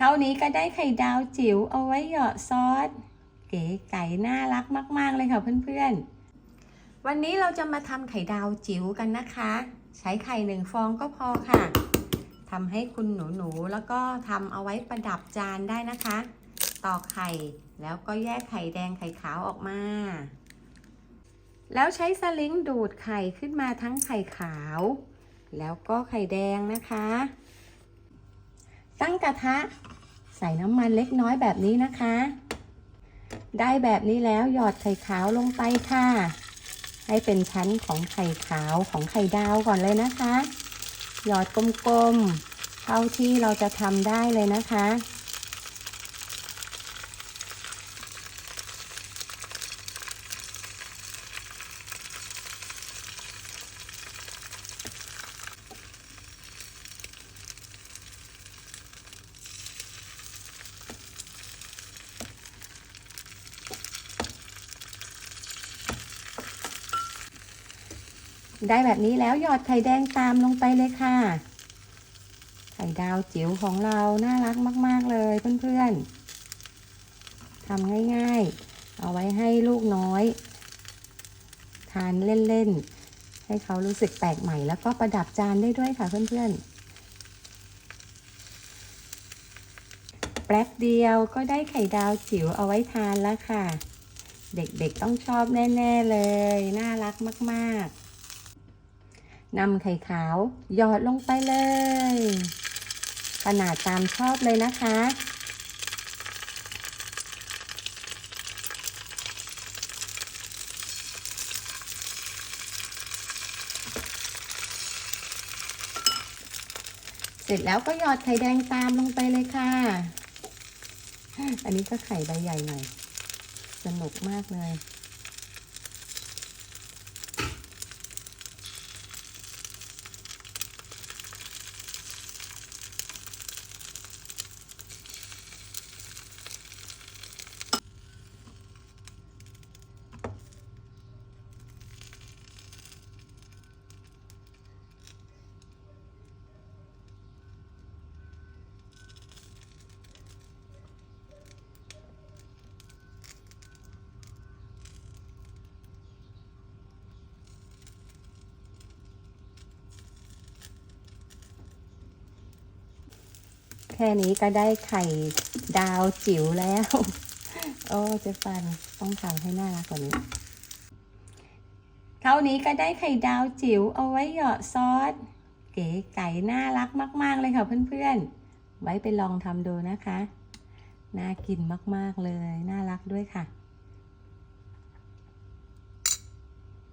เท่านี้ก็ได้ไข่ดาวจิ๋วเอาไว้เหยาะซอส เก๋ไก่น่ารักมากๆเลยค่ะเพื่อนๆ วันนี้เราจะมาทำไข่ดาวจิ๋วกันนะคะ ใช้ไข่หนึ่งฟองก็พอค่ะทำให้คุณหนูๆแล้วก็ทำเอาไว้ประดับจานได้นะคะ ตอกไข่แล้วก็แยกไข่แดงไข่ขาวออกมา แล้วใช้สลิงดูดไข่ขึ้นมาทั้งไข่ขาว แล้วก็ไข่แดงนะคะ ตั้งกระทะ ใส่น้ำมันเล็กน้อยแบบนี้นะคะ ได้แบบนี้แล้วหยอดไข่ขาวลงไปค่ะ ให้เป็นชั้นของไข่ขาวของไข่ดาวก่อนเลยนะคะ หยอดกลมๆเท่าที่เราจะทำได้เลยนะคะ ได้แบบนี้แล้วหยอดไข่แดงตามลงไปเลยค่ะ ไข่ดาวจิ๋วของเราน่ารักมาก ๆ เลยเพื่อนๆทำง่ายๆ เอาไว้ให้ลูกน้อย ทานเล่น ๆ ให้เขารู้สึกแปลกใหม่แล้วก็ประดับจานได้ด้วยค่ะเพื่อนๆ แป๊บเดียวก็ได้ไข่ดาวจิ๋วเอาไว้ทานแล้วค่ะ เด็กๆต้องชอบแน่ ๆ เลย น่ารักมาก ๆ นำไข่ขาวหยอดลงไปเลย ขนาดตามชอบเลยนะคะ เสร็จแล้วก็หยอดไข่แดงตามลงไปเลยค่ะ อันนี้ก็ไข่ใบใหญ่หน่อย สนุกมากเลย แค่นี้ก็ได้ไข่ดาวจิ๋วแล้ว โอ้เจ๊ฟันต้องทำให้น่ารักกว่านี้ เท่านี้ก็ได้ไข่ดาวจิ๋วเอาไว้เหยาะซอส เก๋ไก่น่ารักมาก ๆ เลยค่ะเพื่อนๆ ไว้ไปลองทำดูนะคะ น่ากินมาก ๆ เลย น่ารักด้วยค่ะ